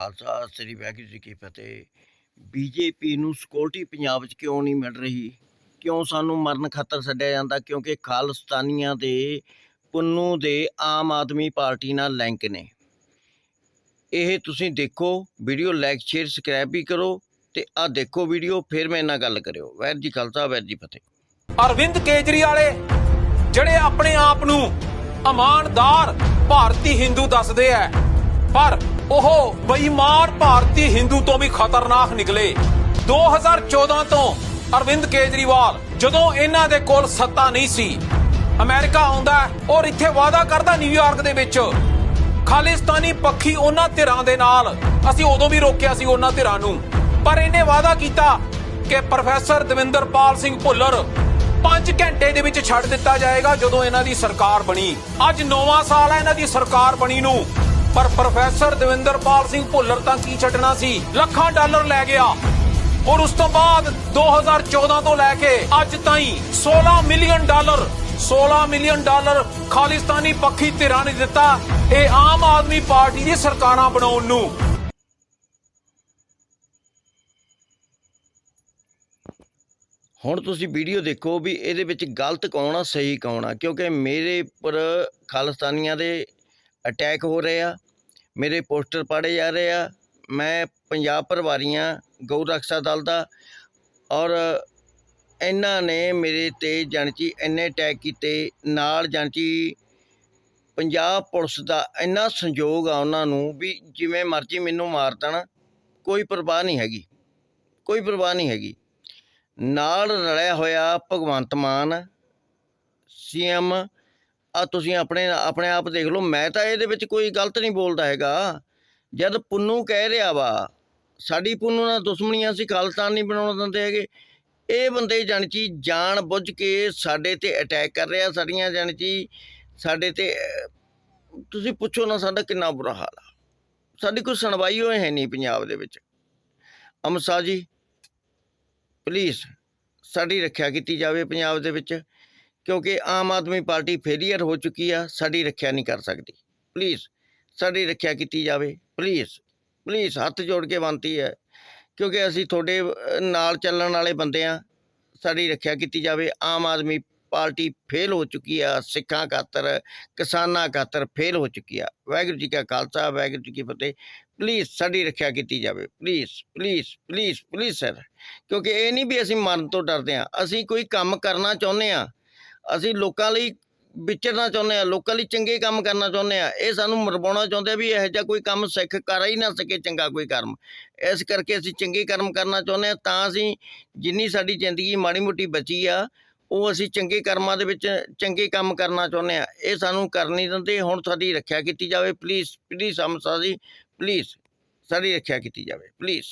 ਖਾਲਸਾ, ਸ੍ਰੀ ਵਾਹਿਗੁਰੂ ਜੀ ਕੀ ਫਤਿਹ। BJP ਨੂੰ security Punjab 'ਚ ਕਿਉਂ ਨਹੀਂ ਮਿਲ ਰਹੀ? ਕਿਉਂ ਸਾਨੂੰ ਮਰਨ ਖਤਰ ਛੱਡਿਆ ਜਾਂਦਾ? ਕਿਉਂਕਿ ਖਾਲਿਸਤਾਨੀਆਂ ਦੇ, ਪੁੰਨੂ ਦੇ ਆਮ ਆਦਮੀ ਪਾਰਟੀ ਨਾਲ ਲਿੰਕ ਨੇ। ਇਹ ਤੁਸੀਂ ਦੇਖੋ, ਵੀਡੀਓ ਲਾਈਕ, ਸ਼ੇਅਰ ਸਬਸਕ੍ਰਾਈਬ ਵੀ ਕਰੋ ਤੇ ਆ ਦੇਖੋ ਵੀਡੀਓ, ਫਿਰ ਮੇਰੇ ਨਾਲ ਗੱਲ ਕਰਿਓ। ਵੈਰ ਜੀ ਖਾਲਸਾ, ਵਾਹਿਗੁਰੂ ਜੀ ਫਤਿਹ। ਅਰਵਿੰਦ ਕੇਜਰੀਵਾਲੇ, ਜਿਹੜੇ ਆਪਣੇ ਆਪ ਨੂੰ ਇਮਾਨਦਾਰ ਭਾਰਤੀ ਹਿੰਦੂ ਦੱਸਦੇ ਐ ਪਰ ਉਹ ਬੇਈਮਾਨ ਭਾਰਤੀ ਹਿੰਦੂ ਤੋਂ ਵੀ ਖਤਰਨਾਕ ਨਿਕਲੇ। 2014 ਤੋਂ ਅਰਵਿੰਦ ਕੇਜਰੀਵਾਲ, ਜਦੋਂ ਇਹਨਾਂ ਦੇ ਕੋਲ ਸੱਤਾ ਨਹੀਂ ਸੀ, ਅਮਰੀਕਾ ਆਉਂਦਾ ਔਰ ਇੱਥੇ ਵਾਅਦਾ ਕਰਦਾ ਨਿਊਯਾਰਕ ਦੇ ਵਿੱਚ। ਖਾਲਿਸਤਾਨੀ ਪੱਖੀ ਉਹਨਾਂ ਧਿਰਾਂ ਦੇ ਨਾਲ, ਅਸੀਂ ਉਦੋਂ ਵੀ ਰੋਕਿਆ ਸੀ ਉਹਨਾਂ ਧਿਰਾਂ ਨੂੰ। ਪਰ ਇਹਨੇ ਵਾਅਦਾ ਕੀਤਾ ਕਿ ਪ੍ਰੋਫੈਸਰ ਦਵਿੰਦਰਪਾਲ ਸਿੰਘ ਭੁੱਲਰ 5 ਘੰਟੇ ਦੇ ਵਿੱਚ ਛੱਡ ਦਿੱਤਾ ਜਾਏਗਾ ਜਦੋਂ ਇਹਨਾਂ ਦੀ ਸਰਕਾਰ ਬਣੀ। ਅੱਜ 9ਵਾਂ ਸਾਲ ਹੈ ਇਹਨਾਂ ਦੀ ਸਰਕਾਰ ਬਣੀ ਨੂੰ। ਪਰ ਪ੍ਰੋਫੈਸਰ ਦਵਿੰਦਰਪਾਲ ਸਿੰਘ ਭੁੱਲਰ ਤਾਂ ਕੀ ਛੱਡਣਾ ਸੀ? ਲੱਖਾਂ ਡਾਲਰ ਲੈ ਗਿਆ। ਔਰ ਉਸ ਤੋਂ ਬਾਅਦ 2014 ਤੋਂ ਲੈ ਕੇ ਅੱਜ ਤਾਈਂ 16 million dollar 16 million dollar Khalistani ਪੱਖੀ ਧਿਰਾਂ ਨੇ ਦਿੱਤਾ ਇਹ ਆਮ ਆਦਮੀ ਪਾਰਟੀ ਦੀ ਸਰਕਾਰਾਂ ਬਣਾਉਣ ਨੂੰ। ਹੁਣ ਤੁਸੀਂ ਵੀਡੀਓ ਦੇਖੋ ਵੀ ਇਹਦੇ ਵਿੱਚ ਗਲਤ ਕੌਣ ਆ, ਸਹੀ ਕੌਣ ਆ? ਕਿਉਂਕਿ ਮੇਰੇ ਉੱਪਰ ਖਾਲਿਸਤਾਨੀਆਂ ਦੇ ਅਟੈਕ ਹੋ ਰਹੇ ਆ, ਮੇਰੇ ਪੋਸਟਰ ਪਾੜੇ ਜਾ ਰਹੇ ਆ, ਮੈਂ ਪੰਜਾਬ ਪ੍ਰਭਾਰੀਆਂ ਗਊ ਰਕਸ਼ਾ ਦਲ ਦਾ ਔਰ ਇਹਨਾਂ ਨੇ ਮੇਰੇ ਤੇ ਜਾਣਚੀ ਇੰਨੇ ਅਟੈਕ ਕੀਤੇ, ਨਾਲ ਜਾਣਚੀ ਪੰਜਾਬ ਪੁਲਿਸ ਦਾ ਇੰਨਾ ਸੰਯੋਗ ਆ ਉਹਨਾਂ ਨੂੰ ਵੀ ਜਿਵੇਂ ਮਰਜ਼ੀ ਮੈਨੂੰ ਮਾਰ ਦੇਣ, ਕੋਈ ਪਰਵਾਹ ਨਹੀਂ ਹੈਗੀ, ਕੋਈ ਪਰਵਾਹ ਨਹੀਂ ਹੈਗੀ। ਨਾਲ ਰਲਿਆ ਹੋਇਆ ਭਗਵੰਤ ਮਾਨ ਸੀਐਮ ਆ ਤੁਸੀਂ ਆਪਣੇ ਆਪਣੇ ਆਪ ਦੇਖ ਲਓ, ਮੈਂ ਤਾਂ ਇਹਦੇ ਵਿੱਚ ਕੋਈ ਗਲਤ ਨਹੀਂ ਬੋਲਦਾ ਹੈਗਾ। ਜਦ ਪੁੰਨੂ ਕਹਿ ਰਿਹਾ ਵਾ, ਸਾਡੀ ਪੁੰਨੂ ਨਾਲ ਦੁਸ਼ਮਣੀਆਂ ਸੀ ਖਾਲਿਸਤਾਨ ਨਹੀਂ ਬਣਾਉਣ ਦਿੰਦੇ ਹੈਗੇ। ਇਹ ਬੰਦੇ ਜਾਣਚੀ ਜਾਣ ਬੁੱਝ ਕੇ ਸਾਡੇ ਤੇ ਅਟੈਕ ਕਰ ਰਿਹਾ, ਸਾਡੀਆਂ ਜਾਣਚੀ ਸਾਡੇ ਤੇ, ਤੁਸੀਂ ਪੁੱਛੋ ਨਾ ਸਾਡਾ ਕਿੰਨਾ ਬੁਰਾ ਹਾਲ ਆ। ਸਾਡੀ ਕੋਈ ਸੁਣਵਾਈ ਹੋਏ ਹੈ ਨਹੀਂ ਪੰਜਾਬ ਦੇ ਵਿੱਚ। ਅਮਿਤ ਸ਼ਾਹ ਜੀ ਪਲੀਜ਼ ਸਾਡੀ ਰੱਖਿਆ ਕੀਤੀ ਜਾਵੇ ਪੰਜਾਬ ਦੇ ਵਿੱਚ। ਕਿਉਂਕਿ ਆਮ ਆਦਮੀ ਪਾਰਟੀ ਫੇਲੀਅਰ ਹੋ ਚੁੱਕੀ ਆ, ਸਾਡੀ ਰੱਖਿਆ ਨਹੀਂ ਕਰ ਸਕਦੀ। ਪਲੀਜ਼ ਸਾਡੀ ਰੱਖਿਆ ਕੀਤੀ ਜਾਵੇ। ਪਲੀਜ਼ ਪਲੀਜ਼ ਹੱਥ ਜੋੜ ਕੇ ਬੇਨਤੀ ਹੈ, ਕਿਉਂਕਿ ਅਸੀਂ ਤੁਹਾਡੇ ਨਾਲ ਚੱਲਣ ਵਾਲੇ ਬੰਦੇ ਆ, ਸਾਡੀ ਰੱਖਿਆ ਕੀਤੀ ਜਾਵੇ। ਆਮ ਆਦਮੀ ਪਾਰਟੀ ਫੇਲ ਹੋ ਚੁੱਕੀ ਆ, ਸਿੱਖਾਂ ਖਾਤਰ, ਕਿਸਾਨਾਂ ਖਾਤਰ ਫੇਲ ਹੋ ਚੁੱਕੀ ਆ। ਵਾਹਿਗੁਰੂ ਜੀ ਕਾ ਖਾਲਸਾ, ਵਾਹਿਗੁਰੂ ਜੀ ਕੀ ਫਤਿਹ। ਪਲੀਜ਼ ਸਾਡੀ ਰੱਖਿਆ ਕੀਤੀ ਜਾਵੇ। Please please please please sir ਕਿਉਂਕਿ ਇਹ ਨਹੀਂ ਵੀ ਅਸੀਂ ਮਰਨ ਤੋਂ ਡਰਦੇ ਆ, ਅਸੀਂ ਕੋਈ ਕੰਮ ਕਰਨਾ ਚਾਹੁੰਦੇ ਆ ਅਸੀਂ ਲੋਕਾਂ ਲਈ ਵਿਚਰਨਾ ਚਾਹੁੰਦੇ ਆ ਲੋਕਾਂ ਲਈ ਚੰਗੇ ਕੰਮ ਕਰਨਾ ਚਾਹੁੰਦੇ ਆ ਇਹ ਸਾਨੂੰ ਮਰਵਾਉਣਾ ਚਾਹੁੰਦੇ ਆ ਵੀ ਇਹੋ ਜਿਹਾ ਕੋਈ ਕੰਮ ਸਿੱਖ ਕਰ ਹੀ ਨਾ ਸਕੇ, ਚੰਗਾ ਕੋਈ ਕਰਮ। ਇਸ ਕਰਕੇ ਅਸੀਂ ਚੰਗੇ ਕਰਮ ਕਰਨਾ ਚਾਹੁੰਦੇ ਆ ਤਾਂ ਅਸੀਂ ਜਿੰਨੀ ਸਾਡੀ ਜ਼ਿੰਦਗੀ ਮਾੜੀ ਮੋਟੀ ਬਚੀ ਆ, ਉਹ ਅਸੀਂ ਚੰਗੇ ਕਰਮਾਂ ਦੇ ਵਿੱਚ ਚੰਗੇ ਕੰਮ ਕਰਨਾ ਚਾਹੁੰਦੇ ਆ ਇਹ ਸਾਨੂੰ ਕਰ ਨਹੀਂ ਦਿੰਦੇ, ਹੁਣ ਸਾਡੀ ਰੱਖਿਆ ਕੀਤੀ ਜਾਵੇ ਪਲੀਜ਼ ਪਲੀਜ਼ ਹਮਸਾ ਜੀ ਪਲੀਜ਼ ਸਾਡੀ ਰੱਖਿਆ ਕੀਤੀ ਜਾਵੇ ਪਲੀਜ਼